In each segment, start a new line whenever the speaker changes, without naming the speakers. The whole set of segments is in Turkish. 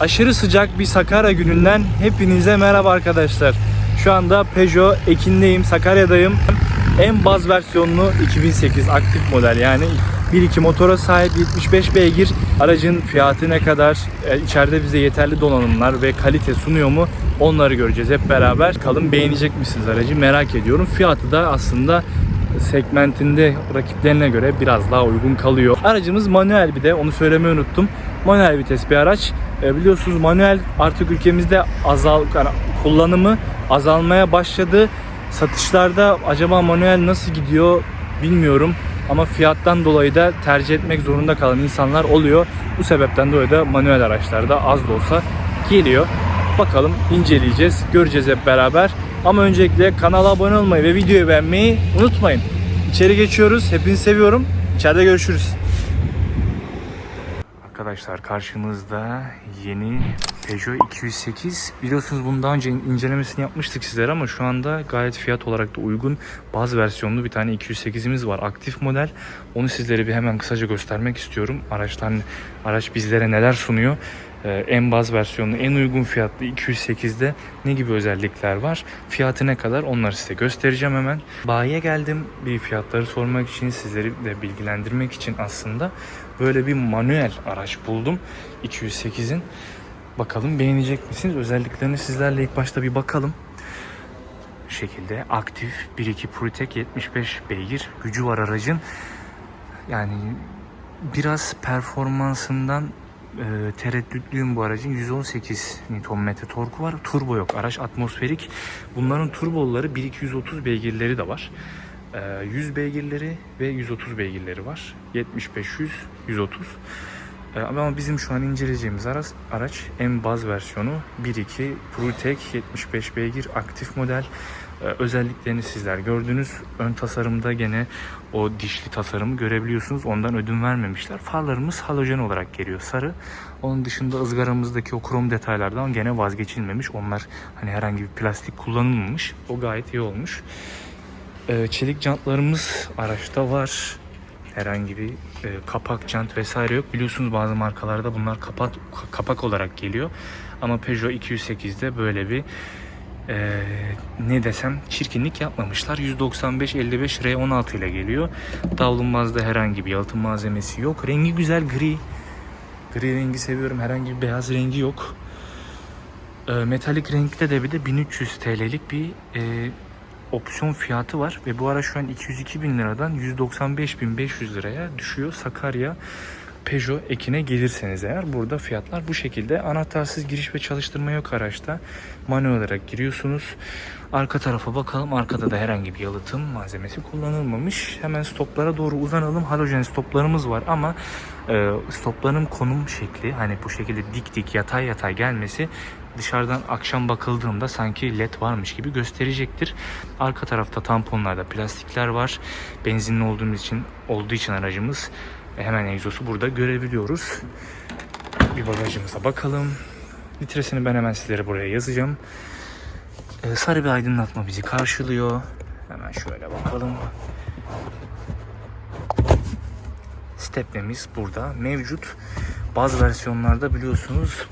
Aşırı sıcak bir Sakarya gününden hepinize merhaba arkadaşlar. Şu anda Peugeot Ekin'deyim, Sakarya'dayım. En baz versiyonlu 2008 aktif model yani 1.2 motora sahip 75 beygir. Aracın fiyatı ne kadar, e, içeride bize yeterli donanımlar ve kalite sunuyor mu onları göreceğiz hep beraber. Kalın beğenecek misiniz aracı merak ediyorum. Fiyatı da aslında segmentinde rakiplerine göre biraz daha uygun kalıyor. Aracımız manuel bir de onu söylemeyi unuttum. Manuel vites bir araç. E, biliyorsunuz manuel artık ülkemizde azal yani kullanımı azalmaya başladı. Satışlarda acaba manuel nasıl gidiyor bilmiyorum. Ama fiyattan dolayı da tercih etmek zorunda kalan insanlar oluyor. Bu sebepten dolayı da manuel araçlarda az da olsa geliyor. Bakalım inceleyeceğiz, göreceğiz hep beraber. Ama öncelikle kanala abone olmayı ve videoyu beğenmeyi unutmayın. İçeri geçiyoruz. Hepinizi seviyorum. İçeride görüşürüz. Arkadaşlar karşınızda yeni Peugeot 208. Biliyorsunuz bunu daha önce incelemesini yapmıştık sizlere ama şu anda gayet fiyat olarak da uygun. Bazı versiyonlu bir tane 208'imiz var. Aktif model. Onu sizlere bir hemen kısaca göstermek istiyorum. Araçlar, araç bizlere neler sunuyor? Ee, en baz versiyonlu, en uygun fiyatlı 208'de ne gibi özellikler var? Fiyatı ne kadar? Onları size göstereceğim hemen. Bayiye geldim. Bir fiyatları sormak için, sizleri de bilgilendirmek için aslında böyle bir manuel araç buldum. 208'in. Bakalım beğenecek misiniz? Özelliklerini sizlerle ilk başta bir bakalım. Şekilde aktif 1.2 PureTech 75 beygir gücü var aracın. Yani biraz performansından e, tereddütlüyüm bu aracın 118 Nm torku var. Turbo yok. Araç atmosferik. Bunların turboları 1230 beygirleri de var. E, 100 beygirleri ve 130 beygirleri var. 75 100 130. E, Ama bizim şu an inceleyeceğimiz araç, araç en baz versiyonu 1.2 PureTech 75 beygir aktif model. E, Özelliklerini sizler gördünüz. Ön tasarımda gene o dişli tasarımı görebiliyorsunuz. Ondan ödün vermemişler. Farlarımız halojen olarak geliyor sarı. Onun dışında ızgaramızdaki o krom detaylardan gene vazgeçilmemiş. Onlar hani herhangi bir plastik kullanılmamış. O gayet iyi olmuş. E, Çelik jantlarımız araçta var herhangi bir e, kapak, jant vesaire yok. Biliyorsunuz bazı markalarda bunlar kapak kapak olarak geliyor. Ama Peugeot 208'de böyle bir e, ne desem çirkinlik yapmamışlar. 195-55 R16 ile geliyor. Davlumbazda herhangi bir yalıtım malzemesi yok. Rengi güzel gri. Gri rengi seviyorum. Herhangi bir beyaz rengi yok. E, metalik renkte de bir de 1300 TL'lik bir e, opsiyon fiyatı var ve bu araç şu an 202 bin liradan 195 bin 500 liraya düşüyor. Sakarya Peugeot ekine gelirseniz eğer burada fiyatlar bu şekilde. Anahtarsız giriş ve çalıştırma yok araçta. Manuel olarak giriyorsunuz. Arka tarafa bakalım. Arkada da herhangi bir yalıtım malzemesi kullanılmamış. Hemen stoplara doğru uzanalım. Halojen stoplarımız var ama e, stopların konum şekli hani bu şekilde dik dik yatay yatay gelmesi dışarıdan akşam bakıldığında sanki led varmış gibi gösterecektir. Arka tarafta tamponlarda plastikler var. Benzinli olduğumuz için olduğu için aracımız hemen egzosu burada görebiliyoruz. Bir bagajımıza bakalım. Litresini ben hemen sizlere buraya yazacağım. Ee, sarı bir aydınlatma bizi karşılıyor. Hemen şöyle bakalım. Stepnemiz burada mevcut. Bazı versiyonlarda biliyorsunuz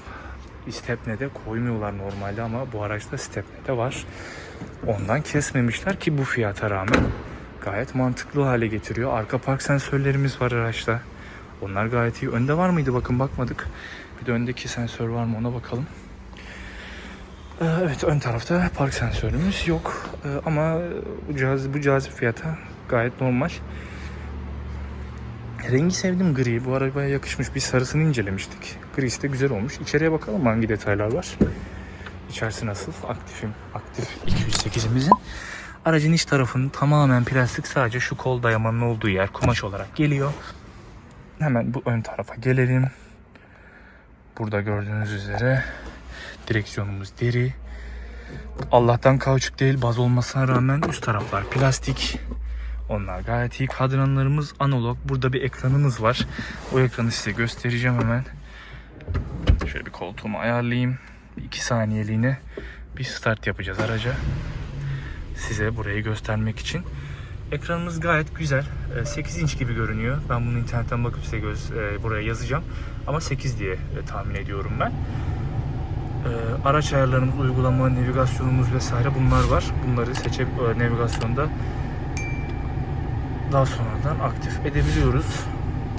stepne de koymuyorlar normalde ama bu araçta stepne de var. Ondan kesmemişler ki bu fiyata rağmen gayet mantıklı hale getiriyor. Arka park sensörlerimiz var araçta. Onlar gayet iyi. Önde var mıydı? Bakın bakmadık. Bir de öndeki sensör var mı ona bakalım. Ee, Evet ön tarafta park sensörümüz yok Ee, ama bu cihaz bu cazip fiyata gayet normal. Rengi sevdim gri. Bu arabaya yakışmış. Bir sarısını incelemiştik. Grisi de güzel olmuş. İçeriye bakalım hangi detaylar var. İçerisi nasıl? Aktifim. Aktif 208'imizin. Aracın iç tarafının tamamen plastik. Sadece şu kol dayamanın olduğu yer kumaş olarak geliyor. Hemen bu ön tarafa gelelim. Burada gördüğünüz üzere direksiyonumuz deri. Allah'tan kauçuk değil baz olmasına rağmen üst taraflar plastik. Onlar gayet iyi. Kadranlarımız analog. Burada bir ekranımız var. O ekranı size göstereceğim hemen. Şöyle bir koltuğumu ayarlayayım. 2 saniyeliğine bir start yapacağız araca. Size burayı göstermek için. Ekranımız gayet güzel. Ee, 8 inç gibi görünüyor. Ben bunu internetten bakıp size göz, e, buraya yazacağım. Ama 8 diye e, tahmin ediyorum ben. Ee, araç ayarlarımız, uygulama, navigasyonumuz vesaire bunlar var. Bunları seçip e, navigasyonda daha sonradan aktif edebiliyoruz.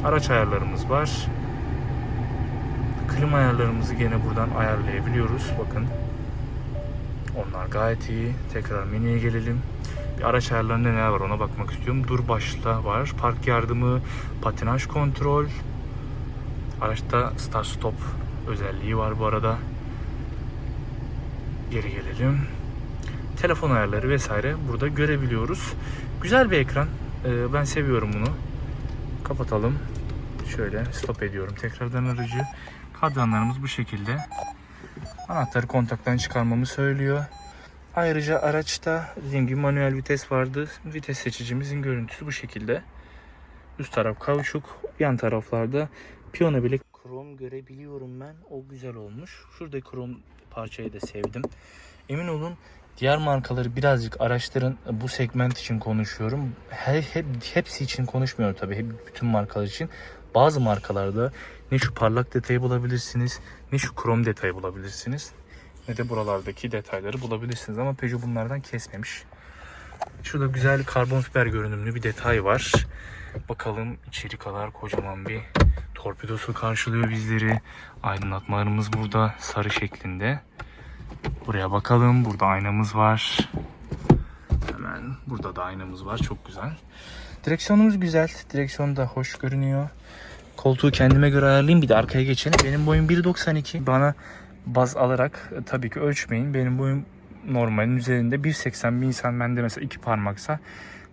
Araç ayarlarımız var. Klima ayarlarımızı gene buradan ayarlayabiliyoruz. Bakın. Onlar gayet iyi. Tekrar menüye gelelim. Bir araç ayarlarında neler var ona bakmak istiyorum. Dur başla var. Park yardımı, patinaj kontrol. Araçta start stop özelliği var bu arada. Geri gelelim. Telefon ayarları vesaire burada görebiliyoruz. Güzel bir ekran. Ee, ben seviyorum bunu. Kapatalım. Şöyle stop ediyorum tekrardan aracı. Kadranlarımız bu şekilde. Anahtarı kontaktan çıkarmamı söylüyor. Ayrıca araçta dediğim gibi manuel vites vardı. Vites seçicimizin görüntüsü bu şekilde. Üst taraf kauçuk, yan taraflarda piyano bilek krom görebiliyorum ben. O güzel olmuş. Şuradaki krom parçayı da sevdim. Emin olun diğer markaları birazcık araştırın. Bu segment için konuşuyorum. Her, hep, hepsi için konuşmuyorum tabii. Hep, bütün markalar için. Bazı markalarda ne şu parlak detayı bulabilirsiniz ne şu krom detayı bulabilirsiniz ne de buralardaki detayları bulabilirsiniz ama Peugeot bunlardan kesmemiş. Şurada güzel karbon fiber görünümlü bir detay var. Bakalım içeri kadar kocaman bir torpidosu karşılıyor bizleri. Aydınlatmalarımız burada sarı şeklinde. Buraya bakalım. Burada aynamız var. Hemen burada da aynamız var. Çok güzel. Direksiyonumuz güzel. Direksiyon da hoş görünüyor. Koltuğu kendime göre ayarlayayım. Bir de arkaya geçelim. Benim boyum 1.92. Bana baz alarak e, tabii ki ölçmeyin. Benim boyum normalin üzerinde 1.80 bir insan bende mesela 2 parmaksa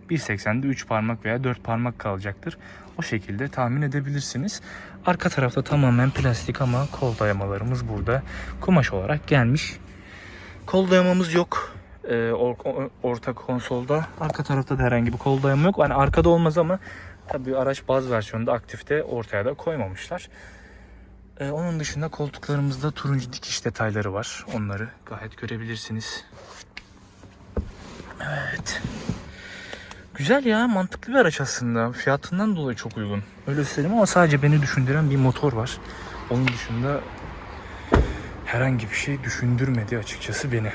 1.80'de 3 parmak veya 4 parmak kalacaktır. O şekilde tahmin edebilirsiniz. Arka tarafta tamamen plastik ama kol dayamalarımız burada kumaş olarak gelmiş. Kol dayamamız yok. Ee, or- or- orta konsolda. Arka tarafta da herhangi bir kol dayama yok. Yani arkada olmaz ama tabii araç baz versiyonunda aktifte ortaya da koymamışlar. Ee, onun dışında koltuklarımızda turuncu dikiş detayları var. Onları gayet görebilirsiniz. Evet. Güzel ya mantıklı bir araç aslında. Fiyatından dolayı çok uygun. Öyle söyleyeyim ama sadece beni düşündüren bir motor var. Onun dışında herhangi bir şey düşündürmedi açıkçası beni.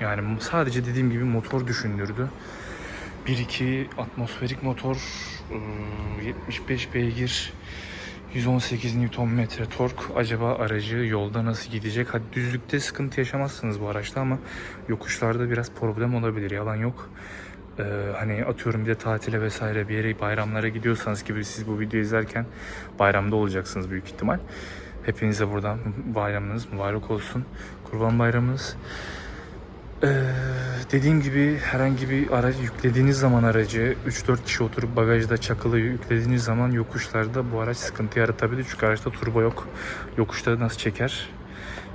Yani sadece dediğim gibi motor düşündürdü. 1.2 atmosferik motor, ıı, 75 beygir, 118 Nm tork. Acaba aracı yolda nasıl gidecek? Hadi düzlükte sıkıntı yaşamazsınız bu araçta ama yokuşlarda biraz problem olabilir. Yalan yok. Ee, hani atıyorum bir de tatile vesaire bir yere bayramlara gidiyorsanız gibi siz bu videoyu izlerken bayramda olacaksınız büyük ihtimal. Hepinize buradan bayramınız mübarek olsun. Kurban bayramınız. Ee, dediğim gibi herhangi bir araç yüklediğiniz zaman aracı 3-4 kişi oturup bagajda çakılı yüklediğiniz zaman yokuşlarda bu araç sıkıntı yaratabilir. Çünkü araçta turbo yok. Yokuşta nasıl çeker?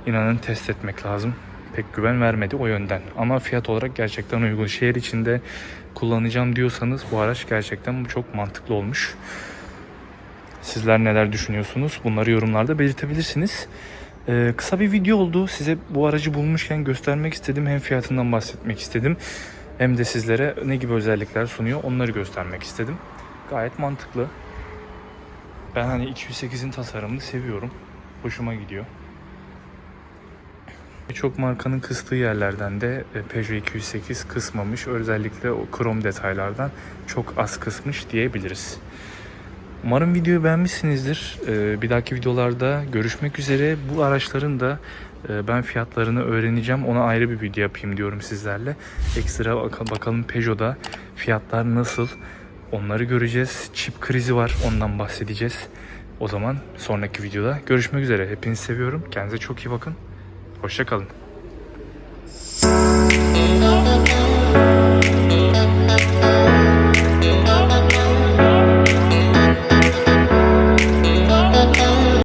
İnanın test etmek lazım. Pek güven vermedi o yönden. Ama fiyat olarak gerçekten uygun. Şehir içinde kullanacağım diyorsanız bu araç gerçekten çok mantıklı olmuş. Sizler neler düşünüyorsunuz? Bunları yorumlarda belirtebilirsiniz. Ee, kısa bir video oldu. Size bu aracı bulmuşken göstermek istedim. Hem fiyatından bahsetmek istedim. Hem de sizlere ne gibi özellikler sunuyor onları göstermek istedim. Gayet mantıklı. Ben hani 208'in tasarımını seviyorum. Hoşuma gidiyor. Birçok markanın kıstığı yerlerden de e, Peugeot 208 kısmamış. Özellikle o krom detaylardan çok az kısmış diyebiliriz. Umarım videoyu beğenmişsinizdir. Ee, Bir dahaki videolarda görüşmek üzere. Bu araçların da e, ben fiyatlarını öğreneceğim. Ona ayrı bir video yapayım diyorum sizlerle. Ekstra bak- bakalım Peugeot'da fiyatlar nasıl? Onları göreceğiz. Çip krizi var. Ondan bahsedeceğiz. O zaman sonraki videoda görüşmek üzere. Hepinizi seviyorum. Kendinize çok iyi bakın. Hoşçakalın.